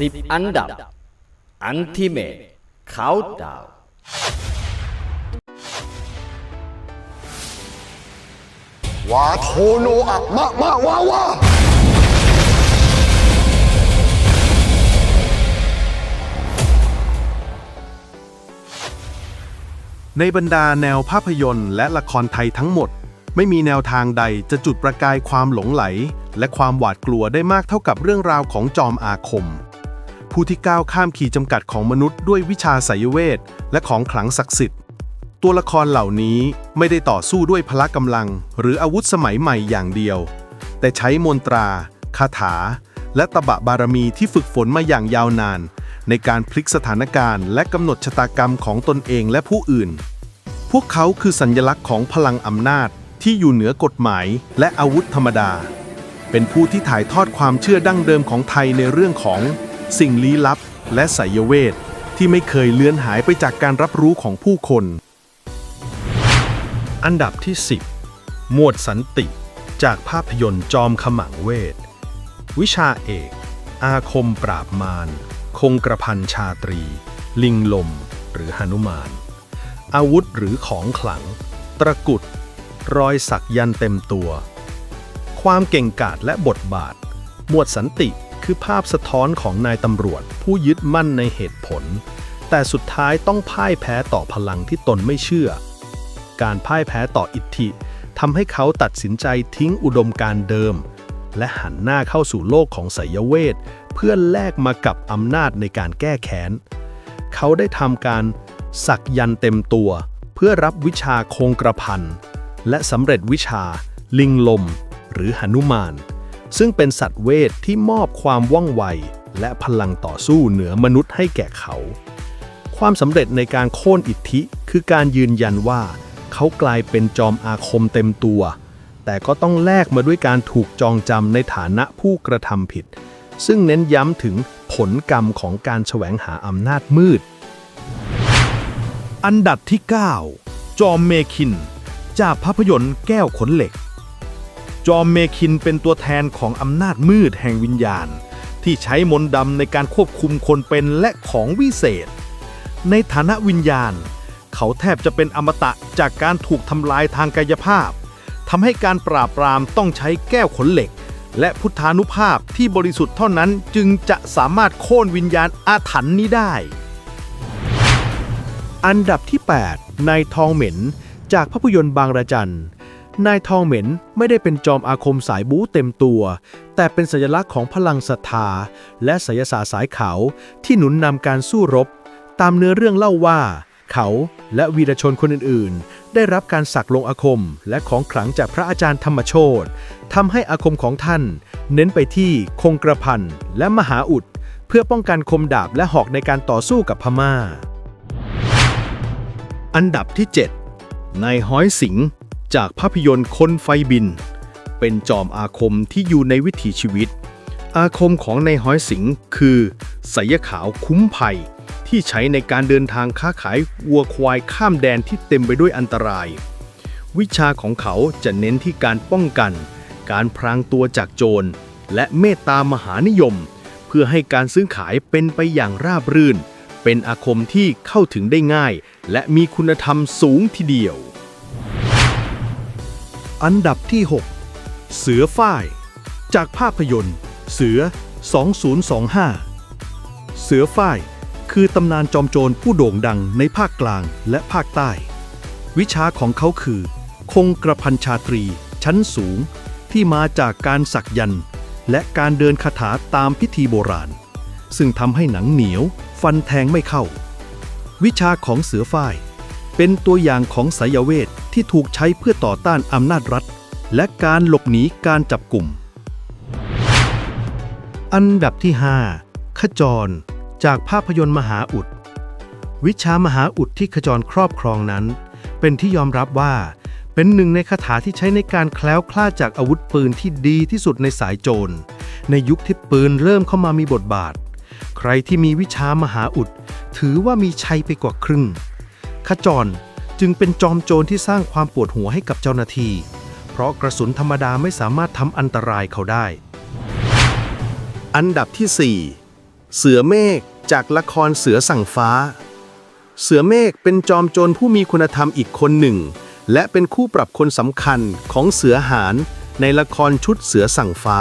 10อันดับ อันทิเมตเขาดาว วาโทโนอะมะมะวาวาในบรรดาแนวภาพยนตร์และละครไทยทั้งหมด ไม่มีแนวทางใดจะจุดประกายความหลงไหล และความหวาดกลัวได้มากเท่ากับเรื่องราวของจอมอาคม ผู้ที่ก้าวข้ามขีดจำกัดของมนุษย์ด้วยวิชาไสยเวทและของขลังศักดิ์สิทธิ์ ตัวละครเหล่านี้ไม่ได้ต่อสู้ด้วยพละกำลัง หรืออาวุธสมัยใหม่อย่างเดียว แต่ใช้มนตรา คาถา และตบะบารมีที่ฝึกฝนมาอย่างยาวนาน ในการพลิกสถานการณ์ และกำหนดชะตากรรมของตนเองและผู้อื่น พวกเขาคือสัญลักษณ์ของพลังอำนาจที่อยู่เหนือกฎหมายและอาวุธธรรมดา เป็นผู้ที่ถ่ายทอดความเชื่อดั้งเดิมของไทยในเรื่องของ สิ่งลี้ลับ และไสยเวทที่ไม่เคยเลือนหายไปจากการรับรู้ของผู้คน อันดับที่ 10 หมวดสันติ จากภาพยนตร์จอมขมังเวท วิชาเอก อาคมปราบมาร คงกระพันชาตรี ลิงลม หรือหนุมาน อาวุธหรือของขลัง ตะกุด รอยสักยันเต็มตัว ความเก่งกาจและบทบาท หมวดสันติ คือภาพสะท้อนของนายตำรวจ ผู้ยึดมั่นในเหตุผล แต่สุดท้ายต้องพ่ายแพ้ต่อพลังที่ตนไม่เชื่อ การพ่ายแพ้ต่ออิทธิทำให้เขาตัดสินใจทิ้งอุดมการเดิม และหันหน้าเข้าสู่โลกของไสยเวทเพื่อแลกมากับอำนาจในการแก้แค้น เขาได้ทำการสักยันเต็มตัว เพื่อรับวิชาคงกระพันและสำเร็จวิชา ลิงลม หรือหนุมาน ซึ่งเป็นสัตว์เวทที่มอบความว่องไว และพลังต่อสู้เหนือมนุษย์ให้แก่เขา ความสำเร็จในการโค่นอิทธิ คือการยืนยันว่า เขากลายเป็นจอมอาคมเต็มตัว แต่ก็ต้องแลกมาด้วยการถูกจองจำในฐานะผู้กระทำผิด ซึ่งเน้นย้ำถึงผลกรรมของการแสวงหาอำนาจมืด อันดับที่ 9 จอมเมคิน จากภาพยนตร์แก้วขนเหล็ก จอมเมคินเป็นตัวแทนของอำนาจมืดแห่งวิญญาณ ที่ใช้มนต์ดำในการควบคุมคนเป็นและของวิเศษ ในฐานะวิญญาณ เขาแทบจะเป็นอมตะจากการถูกทำลายทางกายภาพทำให้การปราบปรามต้องใช้แก้วขนเหล็ก และพุทธานุภาพที่บริสุทธิ์เท่านั้นจึงจะสามารถโค่นวิญญาณอาถรรพ์นี้ได้ อันดับที่ 8 นายทองเหม็น จากภาพยนตร์บางระจัน นายทองเหม็นไม่ได้เป็นจอมอาคมสายบู๊เต็มตัว แต่เป็นสัญลักษณ์ของพลังศรัทธา และไสยศาสตร์สายเขาที่หนุนนำการสู้รบ ตามเนื้อเรื่องเล่าว่า เขาและวีรชนคนอื่นๆ ได้รับการสักลงอาคมและของขลังจากพระอาจารย์ธรรมโชตทำให้อาคมของท่าน เน้นไปที่คงกระพันและมหาอุด เพื่อป้องกันคมดาบและหอกในการต่อสู้กับพม่า อันดับที่ 7 นายฮ้อยสิงห์ จากภาพยนตร์คนไฟบิน เป็นจอมอาคมที่อยู่ในวิถีชีวิต อาคมของนายฮ้อยสิงห์คือไสยขาวคุ้มภัย ที่ใช้ในการเดินทางค้าขายวัวควายข้ามแดนที่เต็มไปด้วยอันตราย วิชาของเขาจะเน้นที่การป้องกัน การพรางตัวจากโจร และเมตตามหานิยม เพื่อให้การซื้อขายเป็นไปอย่างราบรื่น เป็นอาคมที่เข้าถึงได้ง่าย และมีคุณธรรมสูงทีเดียว อันดับที่ 6 เสือฝ้าย จากภาพยนตร์ เสือ 2025 เสือฝ้าย คือตำนานจอมโจรผู้โด่งดังในภาคกลางและภาคใต้ วิชาของเขาคือ คงกระพันชาตรี ชั้นสูง ที่มาจากการสักยันต์และการเดินคาถาตามพิธีโบราณ ซึ่งทำให้หนังเหนียว ฟันแทงไม่เข้า วิชาของเสือฝ้าย เป็นตัวอย่างของไสยเวทที่ถูกใช้เพื่อต่อต้านอำนาจรัฐ และการหลบหนีการจับกลุ่ม อันดับที่ 5 ขจร จากภาพยนตร์มหาอุด วิชามหาอุดที่ขจรครอบครองนั้น เป็นที่ยอมรับว่า เป็นหนึ่งในคาถาที่ใช้ในการแคล้วคลาดจากอาวุธปืนที่ดีที่สุดในสายโจร ในยุคที่ปืนเริ่มเข้ามามีบทบาท ใครที่มีวิชามหาอุด ถือว่ามีชัยไปกว่าครึ่ง ขจรจึงเป็นจอมโจรที่สร้างความปวดหัวให้กับเจ้าหน้าที่ เพราะกระสุนธรรมดาไม่สามารถทำอันตรายเขาได้ อันดับที่เสือเมฆจากละครเสือสั่งฟ้า เสือเมฆเป็นจอมโจรผู้มีคุณธรรมอีกคนหนึ่ง และเป็นคู่ปรับคนสำคัญของเสือหารในละครชุดเสือสั่งฟ้า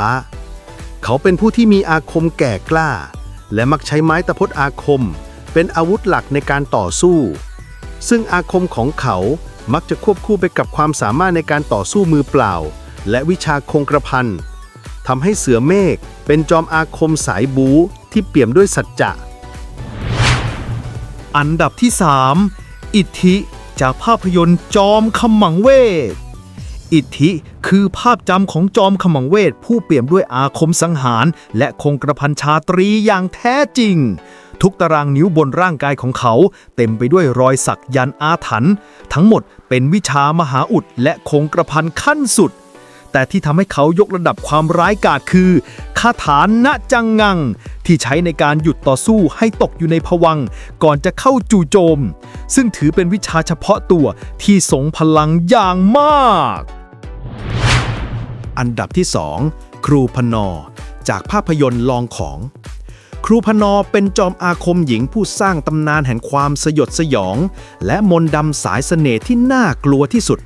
เขาเป็นผู้ที่มีอาคมแก่กล้า และมักใช้ไม้ตะพดอาคม เป็นอาวุธหลักในการต่อสู้ ซึ่งอาคมของเขามักจะควบคู่ไปกับความสามารถในการต่อสู้มือเปล่า และวิชาคงกระพันทำให้เสือเมฆเป็นจอมอาคมสายบูที่เปี่ยมด้วยสัจจะอันดับที่ 3 อิทธิจากภาพยนตร์จอมขมังเวท อิทธิคือภาพจำของจอมขมังเวท ผู้เปี่ยมด้วยอาคมสังหาร และคงกระพันชาตรีอย่างแท้จริง ทุกตารางนิ้วบนร่างกายของเขา เต็มไปด้วยรอยสักยันอาถรรพ์ทั้งหมดเป็นวิชามหาอุดและคงกระพันขั้นสุด แต่ที่ทำให้เขายกระดับความร้ายกาจคือคาถาณจังงัง ที่ใช้ในการหยุดต่อสู้ให้ตกอยู่ในภวังก่อนจะเข้าจู่โจม ซึ่งถือเป็นวิชาเฉพาะตัวที่ทรงพลังอย่างมาก อันดับที่ 2 ครูพนอ จากภาพยนตร์ลองของ ครูพนอเป็นจอมอาคมหญิงผู้สร้างตำนานแห่งความสยดสยอง และมนต์ดำสายเสน่ห์ที่น่ากลัวที่สุด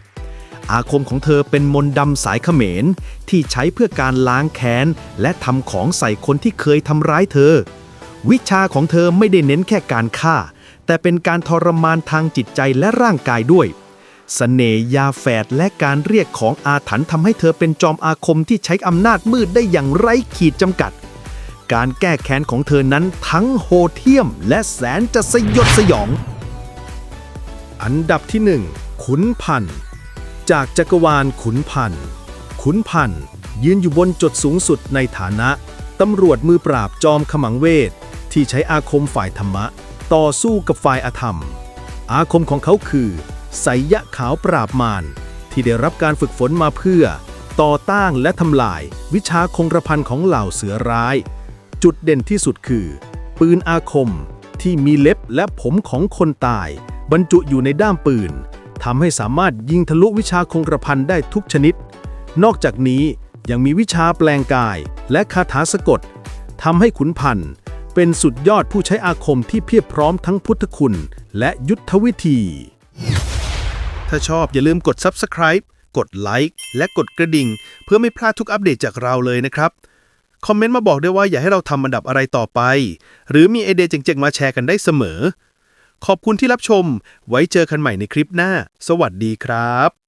อาคมของเธอเป็นมนต์ดำสายเขมร ที่ใช้เพื่อการล้างแค้น และทำของใส่คนที่เคยทำร้ายเธอ วิชาของเธอไม่ได้เน้นแค่การฆ่า แต่เป็นการทรมานทางจิตใจและร่างกายด้วย สเสน่ยาแฝดและการเรียกของอาถรรพ์ทำให้เธอเป็นจอมอาคมที่ใช้อำนาจมืดได้อย่างไร้ขีดจำกัด การแก้แค้นของเธอนั้นทั้งโหดเหี้ยม และแสนจะสยดสยอง อันดับที่หนึ่งขุนพันธ์จากจักรวาลขุนพันธ์ขุนพันธ์ยืนอยู่บนจุดสูงสุดในฐานะตำรวจมือปราบจอมขมังเวท ที่ใช้อาคมฝ่ายธรรมะ ต่อสู้กับฝ่ายอธรรม อาคมของเขาคือ ไสยะขาวปราบมาร ที่ได้รับการฝึกฝนมาเพื่อ ต่อต้านและทำลาย วิชาคงกระพันของเหล่าเสือร้าย จุดเด่นที่สุดคือ ปืนอาคมที่มีเล็บและผมของคนตาย บรรจุอยู่ในด้ามปืนทำให้สามารถยิงทะลุวิชาคงกระพันได้ทุกชนิด นอกจากนี้ยังมีวิชาแปลงกายและคาถาสะกดทำให้ขุนพันธ์เป็นสุดยอดผู้ใช้อาคมที่เพียบพร้อมทั้งพุทธคุณและยุทธวิธี ถ้าชอบอย่าลืมกด Subscribe กดไลค์และกดกระดิ่ง เพื่อไม่พลาดทุกอัปเดตจากเราเลยนะครับ คอมเมนต์มาบอกได้วยว่าอยากให้เราทำอันดับอะไรต่อไป หรือมีไอเดียเจ๋งๆมาแชร์กันได้เสมอ ขอบคุณที่รับชม ไว้เจอกันใหม่ในคลิปหน้า สวัสดีครับ